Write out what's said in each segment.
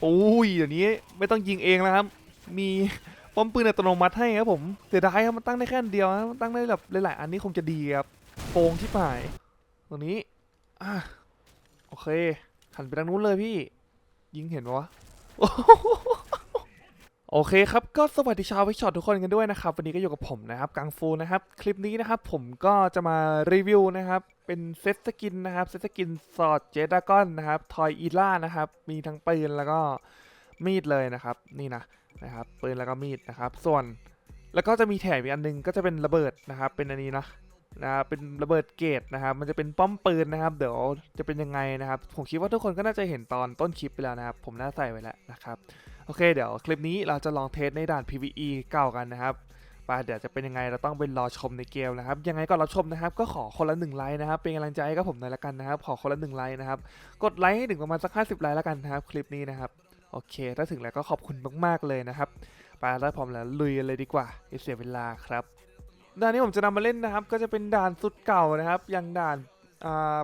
โอ้ยเดี๋ยวนี้ไม่ต้องยิงเองแล้วครับ มีป้อมปืนอัตโนมัติให้ครับผมเสียดายครับมันตั้งได้แค่เดียวนะมันตั้งได้แบบหลายๆอันนี้คงจะดีครับโปงที่ป่ายตรงนี้อะโอเคหันไปทางนู้นเลยพี่ ยิงเห็นปะวะ โอเคครับ ก็สวัสดีชาววิชอตทุกคนกันด้วยนะครับ วันนี้ก็อยู่กับผมนะครับ กังฟูนะครับ คลิปนี้นะครับ ผมก็จะมารีวิวนะครับ เป็นเซตสกินนะครับ เซตสกินสอดเจดากอนนะครับ ทอยอีล่านะครับ มีทั้งปืนแล้วก็มีดเลยนะครับ นี่นะนะครับปืนแล้วก็มีดนะครับ ส่วนแล้วก็จะมีแถบอีกอันหนึงก็จะเป็นระเบิดนะครับ เป็นอันนี้นะ นะครับเป็นระเบิดเกตนะครับ มันจะเป็นป้อมปืนนะครับ เดี๋ยวจะเป็นยังไงนะครับ ผมคิดว่าทุกคนก็น่าจะเห็นตอนต้นคลิปไปแล้วนะครับ ผมน่าใส่ไว้แล้วนะครับ โอเค เดี๋ยวคลิปนี้เราจะลองเทสในด่าน PVE เก่ากันนะครับไปเดี๋ยวจะเป็นยังไงเราต้องไปรอชมในเกมนะครับ ยังไงก็รับชมนะครับ ก็ขอคนละหนึ่งไลค์นะครับ เป็นกำลังใจให้กับผมหน่อยละกันนะครับ ขอคนละหนึ่งไลค์นะครับ กดไลค์ให้ถึงประมาณสัก50ไลค์ละกันนะครับ คลิปนี้นะครับ โอเค ถ้าถึงแล้วก็ขอบคุณมาก ๆ เลยนะครับ ไปแล้วพร้อมแล้วลุยเลยดีกว่าอย่าเสียเวลาครับ ด่านนี้ผมจะนำมาเล่นนะครับ ก็จะเป็นด่านสุดเก่านะครับ อย่างด่าน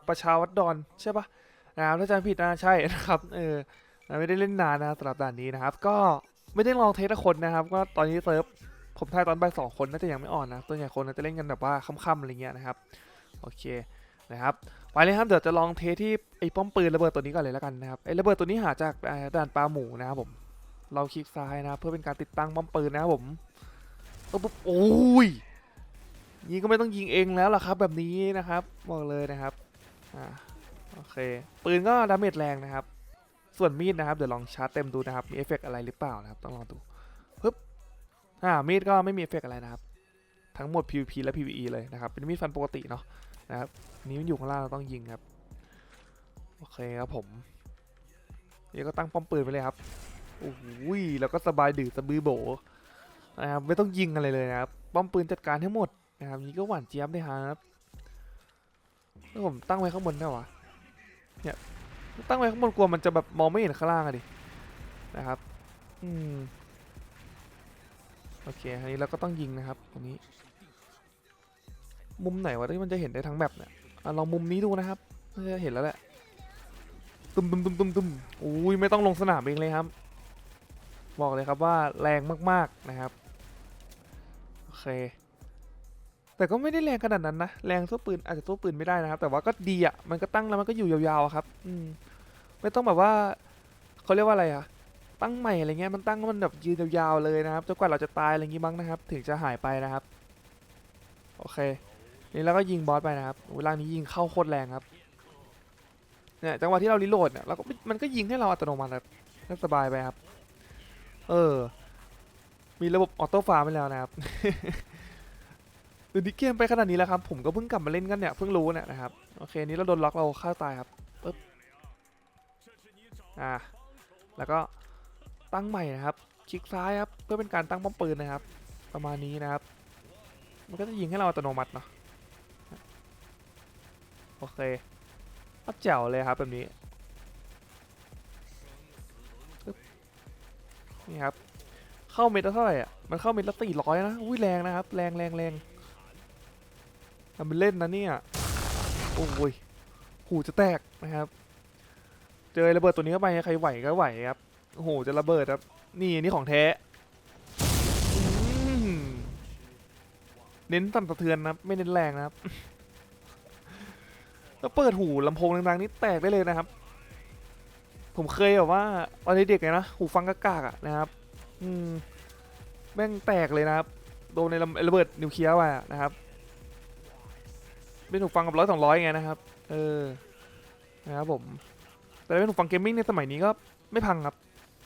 ประชาวัดดอนใช่ปะนะครับถ้าจำผิดนะใช่นะครับเออไม่ได้เล่นนานนะสำหรับด่านนี้นะครับ ก็ไม่ได้ลองเทสคนนะครับ ก็ตอนนี้เซิร์ฟผมทายตอนบ่ายสองคนน่าจะยังไม่อ่อนนะตัวใหญ่คนน่าจะเล่นกันแบบว่าค่ำๆอะไรเงี้ยนะครับโอเคนะครับไปเลยครับเดี๋ยวจะลองเทสที่ไอ้ป้อมปืนระเบิดตัวนี้ก่อนเลยแล้วกันนะครับไอ้ระเบิดตัวนี้หาจากด่านปลาหมูนะครับผมเราคลิกซ้ายนะเพื่อเป็นการติดตั้งป้อมปืนนะครับผมปุ๊บปุ๊บโอ้ย ยิงก็ไม่ต้องยิงเองแล้วล่ะครับ แบบนี้นะครับบอกเลยนะครับอ่าโอเคปืนก็ดาเมจแรงนะครับ ส่วนมีดนะครับเดี๋ยวลองชาร์จเต็มดูนะครับมีเอฟเฟกต์อะไรหรือเปล่านะครับต้องลองดูปึ๊บอ่ามีดก็ไม่มีเอฟเฟกต์อะไรนะครับ ทั้งหมด PVP และ PVE เลยนะครับ เป็นมีดฟันปกติเนาะนะครับนี้มันอยู่ข้างล่างเราต้องยิงครับโอเคครับผมนี่ก็ตั้งป้อมปืนไปเลยครับโอ้โหแล้วก็สบายดื้อสะบือโบนะครับไม่ต้องยิงอะไรเลยนะครับป้อมปืนจัดการทั้งหมด นะครับนี้ก็หวานเจี๊ยบเลยครับแล้วผมตั้งไว้ข้างบนได้วะเนี่ยตั้งไว้ข้างบนกลัวมันจะแบบมองไม่เห็นข้างล่างอะดินะครับอืมโอเคอันนี้เราก็ต้องยิงนะครับตรงนี้ มุมไหนวะที่มันจะเห็นได้ทั้งแบบเนี่ยอลองมุมนี้ดูนะครับน่าจะเห็นแล้วแหละตุ้มตุ้มตุ้มตุ้มตุ้มอุ้ยไม่ต้องลงสนามเองเลยครับ บอกเลยครับว่าแรงมากๆนะครับ โอเค แต่ก็ไม่ได้แรงขนาดนั้นนะ แรงสู้ปืนอาจจะสู้ปืนไม่ได้นะครับ แต่ว่าก็ดีอะ มันก็ตั้งแล้วมันก็อยู่ยาวๆอะครับ อืม ไม่ต้องแบบว่าเขาเรียกว่าอะไรอะ ตั้งใหม่อะไรเงี้ย มันตั้งแล้วมันแบบยืนยาวๆเลยนะครับ จนกว่าเราจะตายอะไรงี้มั้งนะครับ ถึงจะหายไปนะครับ โอเค นี่แล้วก็ยิงบอสไปนะครับเวลานี้ยิงเข้าโคตรแรงครับ เนี่ยจังหวะที่เรารีโหลดเนี่ยเราก็มันก็ยิงให้เราอัตโนมัติครับสบายไปครับ เออ มีระบบออโต้ฟาร์มไปแล้วนะครับ เดี๋ยวนี้เกมไปขนาดนี้แล้วครับ ผมก็เพิ่งกลับมาเล่นกันเนี่ย เพิ่งรู้เนี่ยนะครับ โอเค นี้เราโดนล็อกเราฆ่าตายครับปึ๊บอ่า แล้วก็ตั้งใหม่นะครับ คลิกซ้ายครับ เพื่อเป็นการตั้งป้อมปืนนะครับ ประมาณนี้นะครับ มันก็จะยิงให้เราอัตโนมัติเนาะ โอเคก็แจ๋วเลยครับแบบนี้ นี่ครับ เข้าเม็ดละเท่าไหร่อะ มันเข้าเม็ดละสี่ร้อยนะ อุ้ยแรงนะครับ แรงแรงแรง ทำเป็นเล่นนะเนี่ย โอ้ย หูจะแตกนะครับ เจอระเบิดตัวนี้เข้าไปใครไหวก็ไหวครับ โอ้โห จะระเบิดครับ นี่นี่ของแท้ เน้นสั่นสะเทือนนะไม่เน้นแรงนะครับแล้วเปิดหูลำโพงดังๆนี่แตกได้เลยนะครับ ผมเคยแบบว่าตอนเด็กๆไงนะ หูฟังกากๆอะนะครับ อืมแม่งแตกเลยนะครับ โดนในระเบิดนิวเคลียร์ไปอะนะครับ เป็นหูฟังกับร้อยสองร้อยไงนะครับ เออ นะครับผม แต่เป็นหูฟังเกมมิ่งในสมัยนี้ก็ไม่พังครับ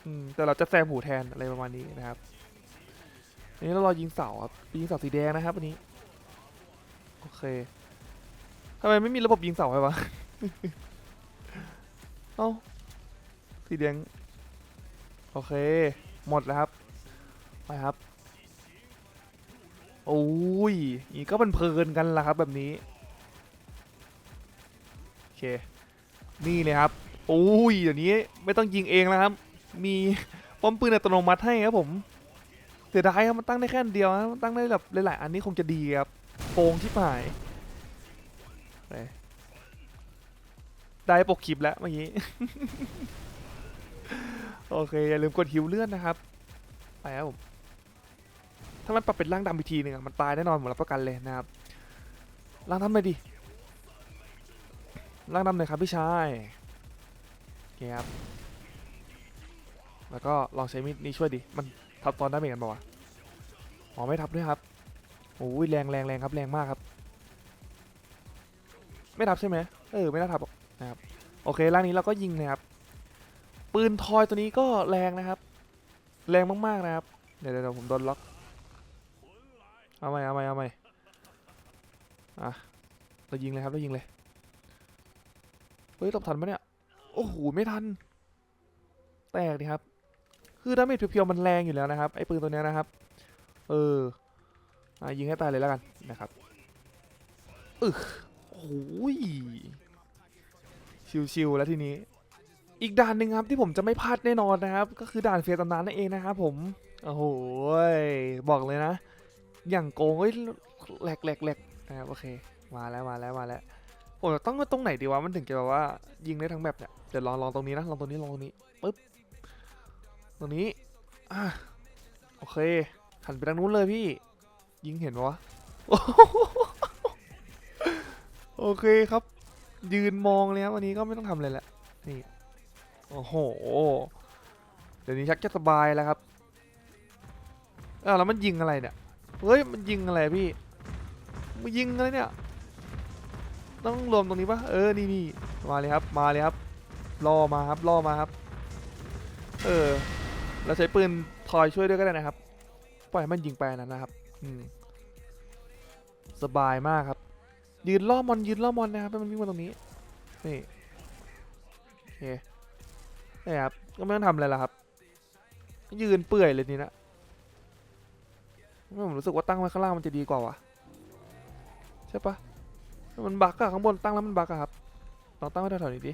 อืม แต่เราจะแซมหูแทนอะไรประมาณนี้นะครับอันนี้เรารอยิงเสาครับ ยิงเสาสีแดงนะครับอันนี้ โอเคทำไมไม่มีระบบยิงเสาไว้วะ เอ้า สีแดง โอเค หมดแล้วครับ ไปครับโอ้ยนี่ก็เป็นเพลินกันละครับแบบนี้ เค นี่เลยครับโอ้ยเดี๋ยวนี้ไม่ต้องยิงเองแล้วครับ มีป้อมปืนอัตโนมัติให้ครับผมเสียดายครับมันตั้งได้แค่อันเดียวนะมันตั้งได้แบบหลาย ๆ อันนี้คงจะดีครับโปงที่หายได้ปกคลิปแล้วเมื่อกี้โอเคอย่าลืมกดฮิวเลื่อนนะครับไปครับผมถ้ามันปรับเป็นร่างดำอีกทีหนึ่งอะมันตายแน่นอนผมดรับประกันเลยนะครับร่างดำเลยดิ ร่างดำเลยครับพี่ชายโอเคครับ แล้วก็ลองใช้มีดนี้ช่วยดิ มันทับตอนได้เหมือนกันปะวะอ๋อไม่ทับด้วยครับโอ้ยแรงแรงแรงครับแรงมากครับ ไม่ทับใช่ไหมเออไม่น่าทับหรอกนะครับโอเคร่างนี้เราก็ยิงนะครับ ปืนทอยตัวนี้ก็แรงนะครับ แรงมากๆนะครับ เดี๋ยวเดี๋ยวผมโดนล็อก เอาใหม่เอาใหม่เอาใหม่อะเรายิงเลยครับเรายิงเลย เฮ้ยตบทันปะเนี่ย โอ้โห ไม่ทัน แตกดิครับ คือดาเมจเพียวๆมันแรงอยู่แล้วนะครับ ไอ้ปืนตัวเนี้ยนะครับ เอออยิงให้ตายเลยแล้วกันนะครับอึโอ้ย ชิวๆแล้วทีนี้ อีกด่านหนึ่งครับที่ผมจะไม่พลาดแน่นอนนะครับ ก็คือด่านเฟียตำนานนั่นเองนะครับผม โอ้โห บอกเลยนะ อย่างโกงเอ้ยแหลกแหลกแหลกนะครับโอเค มาแล้วมาแล้วมาแล้ว ผมต้องมาตรงไหนดีวะมันถึงจะแบบว่า ยิงได้ทั้งแบบเนี่ยเดี๋ยวลองลองตรงนี้นะลองตรงนี้ลองตรงนี้ปึ๊บตรงนี้อะโอเคหันไปทางนู้นเลยพี่ ยิงเห็นปะวะโอเคครับ ยืนมองเลยครับวันนี้ก็ไม่ต้องทำอะไรแหละนี่โอ้โหเดี๋ยวนี้ชักจะสบายแล้วครับอ้าวแล้วมันยิงอะไรเนี่ยเฮ้ยมันยิงอะไรพี่มันยิงอะไรเนี่ย ต้องรวมตรงนี้ปะเออนี่นี่มาเลยครับมาเลยครับล่อมาครับล่อมาครับ เออเราใช้ปืนทอยช่วยด้วยก็ได้นะครับ ปล่อยมันยิงไปนั้นนะครับอืมสบายมากครับ ยืนล่อมอนยืนล่อมอนนะครับให้มันวิ่งมาตรงนี้นี่โอเคนี่ครับก็ไม่ต้องทำอะไรแล้วครับ ยืนเปื่อยเลยนี่นะผมรู้สึกว่าตั้งไว้ข้างล่างมันจะดีกว่าวะใช่ปะ มันบักอะข้างบนตั้งแล้วมันบักอะครับลองตั้งไว้แถวๆนี้ดิ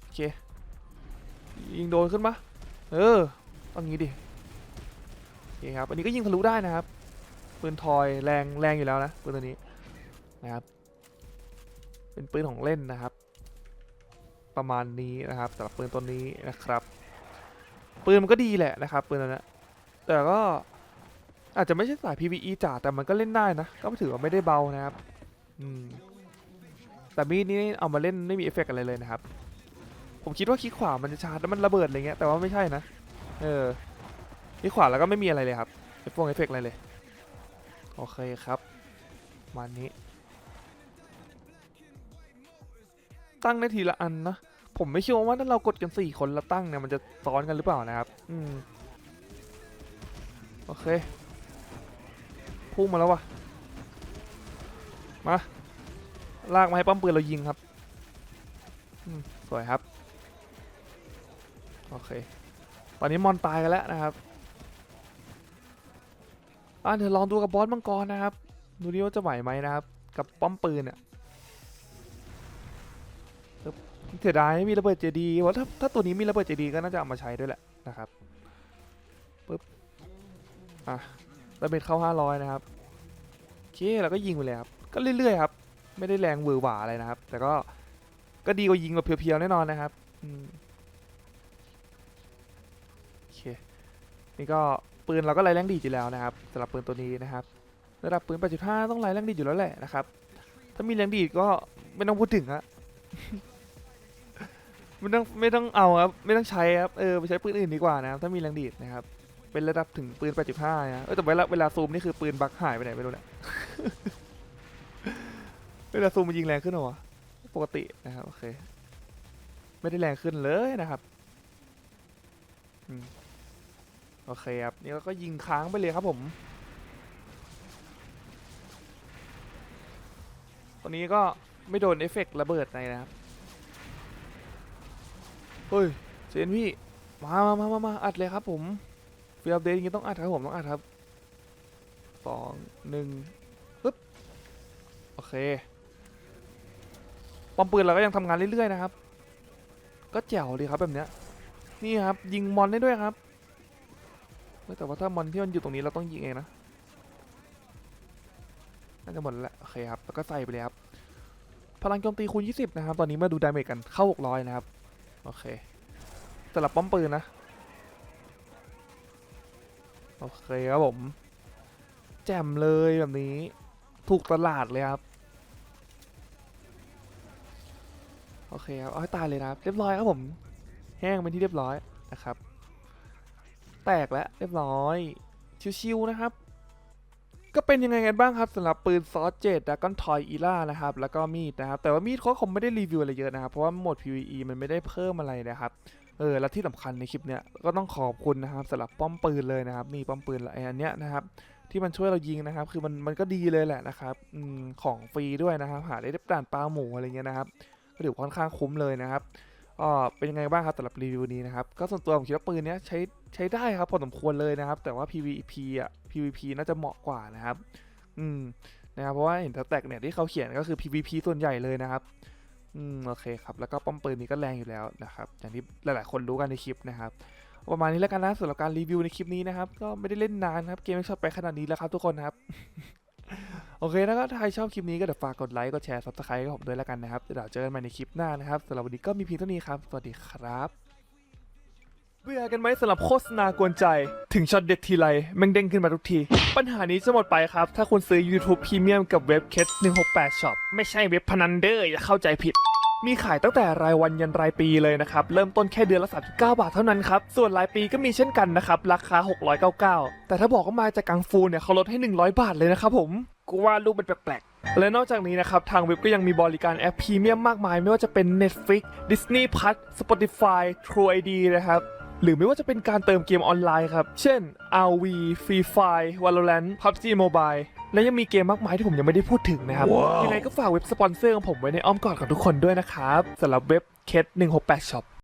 โอเคยิงโดนขึ้นปะเออต้องงี้ดิโอเคครับอันนี้ก็ยิงทะลุได้นะครับปืนทอยแรงแรงอยู่แล้วนะปืนตัวนี้นะครับ เป็นปืนของเล่นนะครับ ประมาณนี้นะครับสำหรับปืนตัวนี้นะครับ ปืนมันก็ดีแหละนะครับปืนตัวนี้แต่ก็อาจจะไม่ใช่สาย PVE จ๋าแต่มันก็เล่นได้นะ ก็ถือว่าไม่ได้เบานะครับ แต่มีดนี้เอามาเล่นไม่มีเอฟเฟกต์อะไรเลยนะครับ ผมคิดว่าคลิกขวามันจะชาร์จแล้วมันระเบิดอะไรเงี้ยแต่ว่าไม่ใช่นะ เออคลิกขวาแล้วก็ไม่มีอะไรเลยครับเอฟเฟกต์เอฟเฟกต์อะไรเลย โอเคครับมานี้ ตั้งได้ทีละอันนะผมไม่เชื่อว่าถ้าเรากดกันสี่คนแล้วตั้งเนี่ยมันจะซ้อนกันหรือเปล่านะครับ อืม โอเค พุ่งมาแล้ววะ มาลากมาให้ป้อมปืนเรายิงครับสวยครับ โอเค ตอนนี้มอนตายกันแล้วนะครับอะเดี๋ยวลองดูกับบอสมังกรนะครับ ดูดิว่าจะไหวไหมนะครับ กับป้อมปืนเนี่ยเสียดายไม่มีระเบิดเจดีเพราะถ้าถ้าตัวนี้มีระเบิดเจดีก็น่าจะเอามาใช้ด้วยแหละนะครับปึ๊บ อะระเบิดเข้า500นะครับโอเคเราก็ยิงไปเลยครับ ก็เรื่อยๆครับ ไม่ได้แรงหวือหวาอะไรนะครับ แต่ก็ก็ดีกว่ายิงแบบเพียวๆแน่นอนนะครับโอเคนี่ก็ปืนเราก็ไล่แรงดีอยู่แล้วนะครับสำหรับปืนตัวนี้นะครับ ระดับปืน 8.5 ต้องไล่แรงดีอยู่แล้วแหละนะครับ ถ้ามีแรงดีก็ไม่ต้องพูดถึงฮะไม่ต้องไม่ต้องเอาครับไม่ต้องใช้ครับเออไปใช้ปืนอื่นดีกว่านะครับถ้ามีแรงดีดนะครับ เป็นระดับถึงปืน 8.5 นะเออแต่เวลาเวลาซูมนี่คือปืนบักหายไปไหนไม่รู้เนี่ย เวลาซูมมันยิงแรงขึ้นเหรอวะปกตินะครับโอเค ไม่ได้แรงขึ้นเลยนะครับโอเคครับนี่เราก็ยิงค้างไปเลยครับผม ตอนนี้ก็ไม่โดนเอฟเฟกต์ระเบิดอะไรนะครับ เฮ้ยเซนพี่ มามามามามาอัดเลยครับผมฟีลอัปเดตอย่างงี้ต้องอัดครับผมต้องอัดครับสองหนึ่งปึ๊บ โอเค ปอมปืนเราก็ยังทำงานเรื่อยๆนะครับ ก็แจ๋วดีครับแบบเนี้ยนี่ครับยิงมอนได้ด้วยครับแต่ว่าถ้ามอนที่มันอยู่ตรงนี้เราต้องยิงเองนะน่าจะหมดแล้วโอเคครับแล้วก็ใส่ไปเลยครับพลังโจมตีคูณ20 นะครับ ตอนนี้มาดูดาเมจกันเข้า 600 นะครับ โอเคสำหรับป้อมปืนนะ โอเคครับผม แจ่มเลยแบบนี้ ถูกตลาดเลยครับ อเคครับ เอาให้ตายเลยนะครับ เรียบร้อยครับผม แห้งเป็นที่เรียบร้อยนะครับ แตกแล้วเรียบร้อย ชิวๆนะครับ ก็เป็นยังไงกันบ้างครับสำหรับปืนซอสเจ็ดดากอนทอยอีล่านะครับ แล้วก็มีดนะครับ แต่ว่ามีดเขาคงไม่ได้รีวิวอะไรเยอะนะครับ เพราะว่าโหมด PVE มันไม่ได้เพิ่มอะไรนะครับเออและที่สำคัญในคลิปเนี้ยก็ต้องขอบคุณนะครับสำหรับป้อมปืนเลยนะครับนี่ป้อมปืนไอ้อันเนี้ยนะครับที่มันช่วยเรายิงนะครับ คือมันมันก็ดีเลยแหละนะครับอของฟรีด้วยนะครับ หาได้ด่านปลาหมูอะไรเงี้ยนะครับ ก็ถือค่อนข้างคุ้มเลยนะครับก็เป็นยังไงบ้างครับสำหรับรีวิวนี้นะครับ ก็ส่วนตัวผมคิดว่าปืนนี้ใช้ใช้ได้ครับพอสมควรเลยนะครับ แต่ว่า PVP อะ PVP น่าจะเหมาะกว่านะครับ อืมนะครับเพราะว่าเห็นสแต็กเนี่ยที่เขาเขียนก็คือ PVP ส่วนใหญ่เลยนะครับ อืมโอเคครับ แล้วก็ป้อมปืนนี้ก็แรงอยู่แล้วนะครับอย่างที่หลาย ๆ คนรู้กันในคลิปนะครับประมาณนี้แล้วกันนะสำหรับการรีวิวในคลิปนี้นะครับ ก็ไม่ได้เล่นนานครับเกมไม่ชอบไปขนาดนี้แล้วครับทุกคนครับ โอเคแล้วก็ถ้าใครชอบคลิปนี้ก็เดี๋ยวฝากกดไลค์กดแชร์ซับสไครต์กับผมด้วยแล้วกันนะครับเดี๋ยวเจอกันใหม่ในคลิปหน้านะครับสำหรับวันนี้ก็มีเพียงเท่านี้ครับ สวัสดีครับเบื่อกันไหมสำหรับโฆษณากวนใจ ถึงช็อตเด็ดทีไรแม่งเด้งขึ้นมาทุกที ปัญหานี้จะหมดไปครับ ถ้าคุณซื้อ YouTube Premium กับเว็บ k 168 Shop ไม่ใช่เว็บพนันเด้ออย่าเข้าใจผิด มีขายตั้งแต่รายวันยันรายปีเลยนะครับ เริ่มต้นแค่เดือนละ 39 บาทเท่านั้นครับ ส่วนรายปีก็มีเช่นกันนะครับ ราคา 699 แต่ถ้าบอกว่ามาจากกังฟูเนี่ยเขาลดให้ 100 บาทเลยนะครับผมกูว่ารูปมันแปลกๆ และนอกจากนี้นะครับ ทางเว็บก็ยังมีบริการแอปพรีเมียมมากมาย ไม่ว่าจะเป็น Netflix Disney Plus Spotify True ID นะครับ หรือไม่ว่าจะเป็นการเติมเกมออนไลน์ครับ เช่น RV Free Fire Valorant PUBG Mobile และยังมีเกมมากมายที่ผมยังไม่ได้พูดถึงนะครับ ยังไงก็ฝากเว็บสปอนเซอร์ของผมไว้ในอ้อมกอดของทุกคนด้วยนะครับสำหรับเว็บ k 168 Shop